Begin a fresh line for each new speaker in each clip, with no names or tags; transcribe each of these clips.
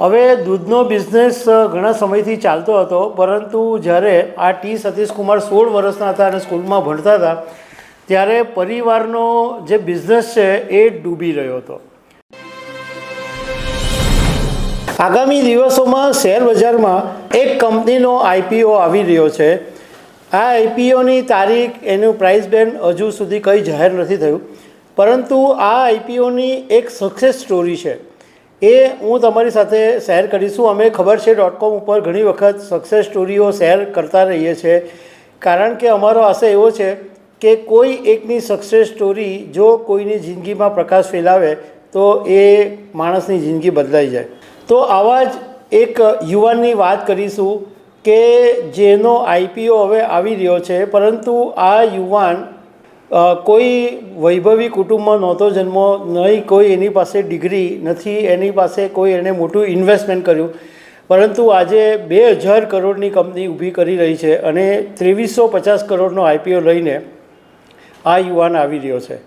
હવે દૂધનો બિઝનેસ ઘણા સમયથી ચાલતો હતો, પરંતુ જ્યારે આ ટી સતીશકુમાર સોળ વર્ષના હતા અને સ્કૂલમાં ભણતા હતા, ત્યારે પરિવારનો જે બિઝનેસ છે એ ડૂબી રહ્યો હતો. આગામી દિવસોમાં શેર બજારમાં એક કંપનીનો આઈપીઓ આવી રહ્યો છે. આ આઈપીઓની તારીખ એનું પ્રાઇસ બેન્ડ હજુ સુધી કંઈ જાહેર નથી થયું, પરંતુ આ આઈપીઓની એક સક્સેસ સ્ટોરી છે. એ હું તમારી સાથે શેર કરીશું. અમે ખબર છે ડોટ કોમ ઉપર ઘણી વખત સક્સેસ સ્ટોરીઓ શેર કરતા રહીએ છીએ કારણ કે અમારો આશય એવો છે કે કોઈ એકની સક્સેસ સ્ટોરી જો કોઈની જિંદગીમાં પ્રકાશ ફેલાવે, તો એ માણસની જિંદગી બદલાઈ જાય. તો આવા જ એક યુવાનની વાત કરીશું કે જેનો આઈપીઓ હવે આવી રહ્યો છે. પરંતુ આ યુવાન કોઈ વૈભવી કુટુંબમાં નહોતો જન્મો, નહીં કોઈ એની પાસે ડિગ્રી, નથી એની પાસે કોઈ એણે મોટું ઇન્વેસ્ટમેન્ટ કર્યું. પરંતુ આજે બે હજાર કરોડની કંપની ઊભી કરી રહી છે અને ત્રેવીસો પચાસ કરોડનો આઈપીઓ લઈને આ યુવાન આવી રહ્યો છે.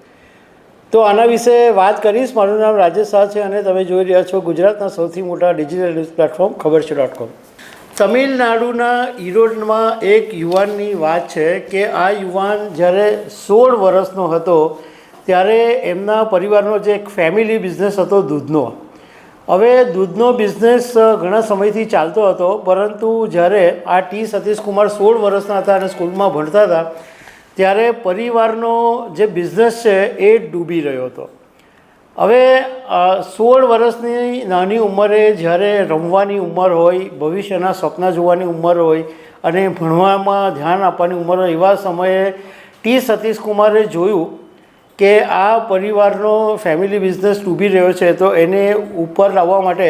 તો આના વિશે વાત કરીશ. મારું નામ રાજેશ શાહ છે અને તમે જોઈ રહ્યા છો ગુજરાતના સૌથી મોટા ડિજિટલ ન્યૂઝ પ્લેટફોર્મ, ખબર છે ડોટ કોમ. તમિલનાડુના ઈરોડમાં એક યુવાનની વાત છે કે આ યુવાન જ્યારે સોળ વર્ષનો હતો, ત્યારે એમના પરિવારનો જે એક ફેમિલી બિઝનેસ હતો દૂધનો. હવે દૂધનો બિઝનેસ ઘણા સમયથી ચાલતો હતો, પરંતુ જ્યારે આ ટી સતીશકુમાર સોળ વર્ષના હતા અને સ્કૂલમાં ભણતા હતા, ત્યારે પરિવારનો જે બિઝનેસ છે એ ડૂબી રહ્યો હતો. હવે સોળ વર્ષની નાની ઉંમરે જ્યારે રમવાની ઉંમર હોય, ભવિષ્યના સપના જોવાની ઉંમર હોય અને ભણવામાં ધ્યાન આપવાની ઉંમર હોય, એવા સમયે ટી સતીશકુમારે જોયું કે આ પરિવારનો ફેમિલી બિઝનેસ ડૂબી રહ્યો છે, તો એને ઉપર લાવવા માટે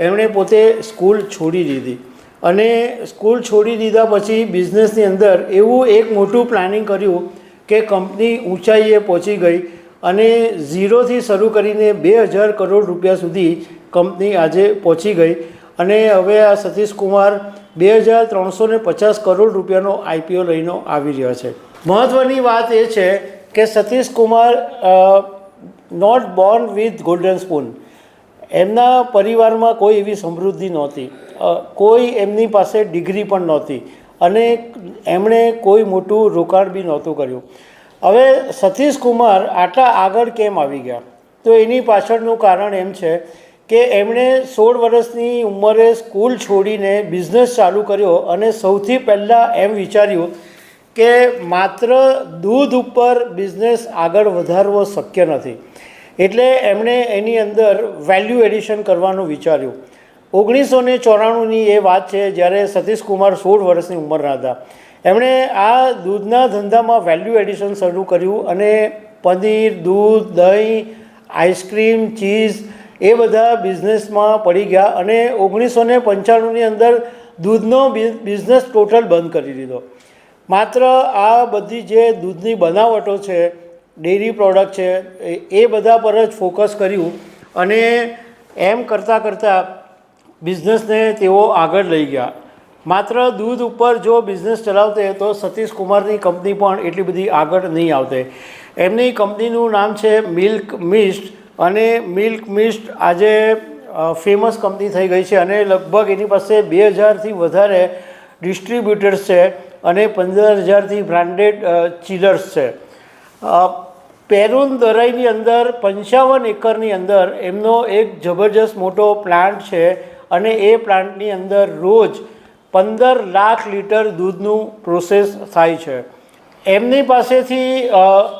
એમણે પોતે સ્કૂલ છોડી દીધી. અને સ્કૂલ છોડી દીધા પછી બિઝનેસની અંદર એવું એક મોટું પ્લાનિંગ કર્યું કે કંપની ઊંચાઈએ પહોંચી ગઈ અને ઝીરોથી શરૂ કરીને બે હજાર કરોડ રૂપિયા સુધી કંપની આજે પહોંચી ગઈ. અને હવે આ સતીશ કુમાર બે હજાર ત્રણસો પચાસ કરોડ રૂપિયાનો આઈપીઓ લઈને આવી રહ્યો છે. મહત્ત્વની વાત એ છે કે Satish Kumar not born with golden spoon એમના પરિવારમાં કોઈ એવી સમૃદ્ધિ નહોતી. કોઈ એમની પાસે ડિગ્રી પણ નહોતી. અને એમણે કોઈ મોટું રોકાણ બી નહોતું કર્યું. હવે સતીશ કુમાર આટલા આગળ કેમ આવી ગયા? તો એની પાછળનું કારણ એમ છે કે એમણે સોળ વર્ષની ઉંમરે સ્કૂલ છોડીને બિઝનેસ ચાલુ કર્યો અને સૌથી પહેલાં એમ વિચાર્યું કે માત્ર દૂધ ઉપર બિઝનેસ આગળ વધારવો શક્ય નથી. એટલે એમણે એની અંદર વેલ્યુ એડિશન કરવાનું વિચાર્યું. ઓગણીસો ને ચોરાણુંની એ વાત છે જ્યારે સતીશ કુમાર સોળ વર્ષની ઉંમરના હતા. એમણે આ દૂધના ધંધામાં વેલ્યુ એડિશન શરૂ કર્યું અને પનીર, દૂધ, દહીં, આઈસ્ક્રીમ, ચીઝ એ બધા બિઝનેસમાં પડી ગયા અને ઓગણીસો ને પંચાણુંની અંદર દૂધનો બિઝનેસ ટોટલ બંધ કરી દીધો. માત્ર આ બધી જે દૂધની બનાવટો છે ડેરી પ્રોડક્ટ છે, એ બધા પર જ ફોકસ કર્યું અને એમ કરતાં કરતાં બિઝનેસને તેઓ આગળ લઈ ગયા. માત્ર દૂધ ઉપર જો બિઝનેસ ચલાવતે તો સતીશ કુમારની કંપની પણ એટલી બધી આગળ નહીં આવતે. એમની કંપનીનું નામ છે મિલ્ક મિસ્ટ અને મિલ્ક મિસ્ટ આજે ફેમસ કંપની થઈ ગઈ છે અને લગભગ એની પાસે બે હજારથી વધારે ડિસ્ટ્રીબ્યુટર્સ છે અને પંદર હજારથી બ્રાન્ડેડ ચીલર્સ છે. પેરુન દરાઈની અંદર પંચાવન એકરની અંદર એમનો એક જબરજસ્ત મોટો પ્લાન્ટ છે અને એ પ્લાન્ટની અંદર રોજ પંદર લાખ લીટર દૂધનું પ્રોસેસ થાય છે. એમની પાસેથી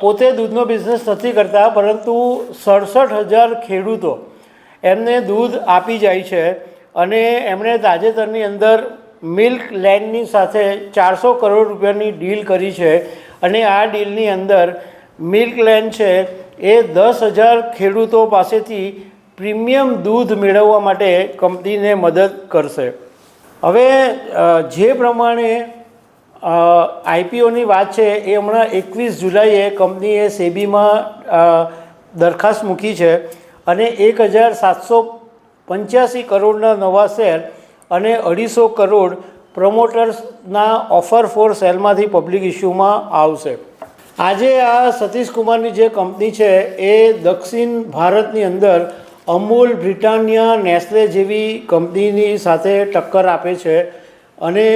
પોતે દૂધનો બિઝનેસ નથી કરતા, પરંતુ સડસઠ હજાર ખેડૂતો એમને દૂધ આપી જાય છે અને એમણે તાજેતરની અંદર મિલ્ક લેન્ડની સાથે ચારસો કરોડ રૂપિયાની ડીલ કરી છે અને આ ડીલની અંદર મિલ્ક લેન્ડ છે એ દસ હજાર ખેડૂતો પાસેથી પ્રીમિયમ દૂધ મેળવવા માટે કંપનીને મદદ કરશે. હવે જે પ્રમાણે આઈપીઓની વાત છે, એ હમણાં એકવીસ જુલાઈએ કંપનીએ સેબીમાં દરખાસ્ત મૂકી છે અને એક હજાર સાતસો પંચ્યાસી કરોડના નવા શેર અને અઢીસો કરોડ પ્રમોટર્સના ઓફર ફોર સેલમાંથી પબ્લિક ઇશ્યુમાં આવશે. આજે આ સતીશ કુમારની જે કંપની છે, એ દક્ષિણ ભારતની અંદર અમૂલ બ્રિટાનિયા નેસ્લે જેવી કંપનીની સાથે ટક્કર આપે છે અને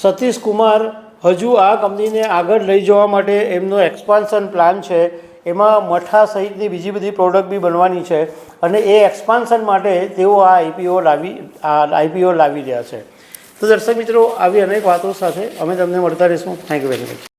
સતીશ કુમાર હજુ આ કંપનીને આગળ લઈ જવા માટે એમનો એક્સપાન્શન પ્લાન છે. એમાં મઠા સહિતની બીજી બધી પ્રોડક્ટ બી બનવાની છે અને એ એક્સપાન્શન માટે તેઓ આ આઈપીઓ લાવી, આ આઈપીઓ લાવી રહ્યા છે. તો દર્શક મિત્રો, આવી અનેક વાતો સાથે અમે તમને મળતા રહીશું. Thank you very much